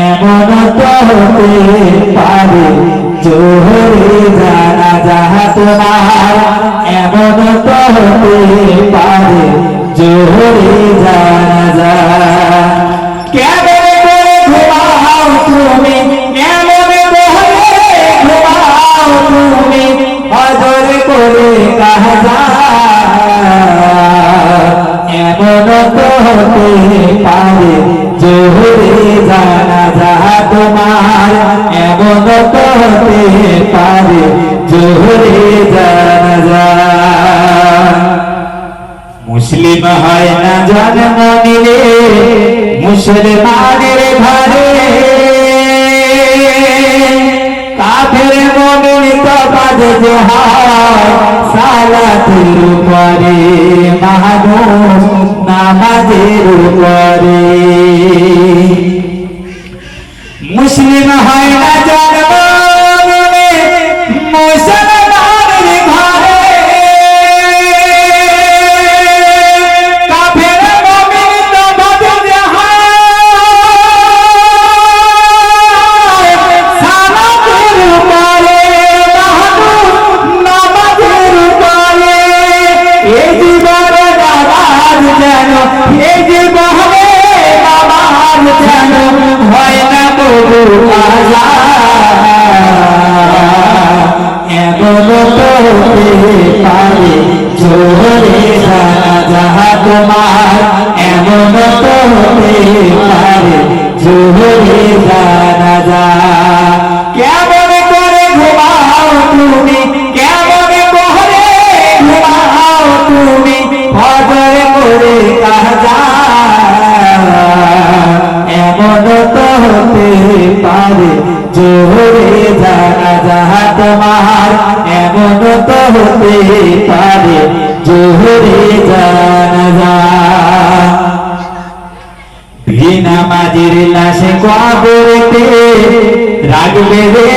এমন তো হতে পারে জোহরে জানা যাহা তোমার। এমন তো হতে পারে জোহরে জানা যা তুমি? হজর করে কাহা এমন তো হতে পারে জোহরে জানা তো জোহরে যা মুসলিম হয় না জন্ম নিলে মুসলমানের ঘরে। কাফের মমিন তফাত যে হয় সালাতের উপরে নামাজের উপরে। মুসলিম হয় না হয় না কাজা এমন তো পারে জোরে যাহা তোমার। এমন তো পারে জোরে জানা যা পারে। জোরে জানা যাহা তোমার এমন তো হতে পারে। জোরে জানা যা বিনামাজির লাশে কবরতে রাখবে রে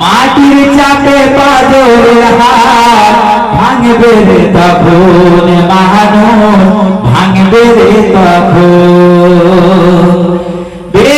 মাটির চাপে হাত ভাঙবে রে তখন। মাহানুন ভাঙবে রে তখন।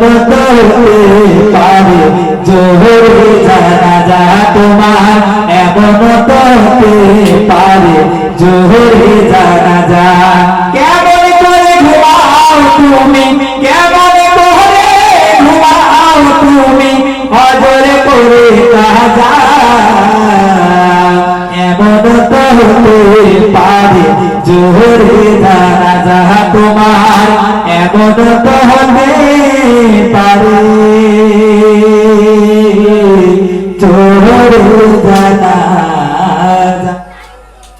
এমন তো হতে পারে জোরে জানা যা তোমার এমন তো হতে পারে জোরে জানা যা কেমন করে ঘুমাও তুমি, কেমন করে ঘুমাও তুমি হজর করে কাজা হতে পারে জোহরে জানা যা তোমার এমন তো হতে পারে।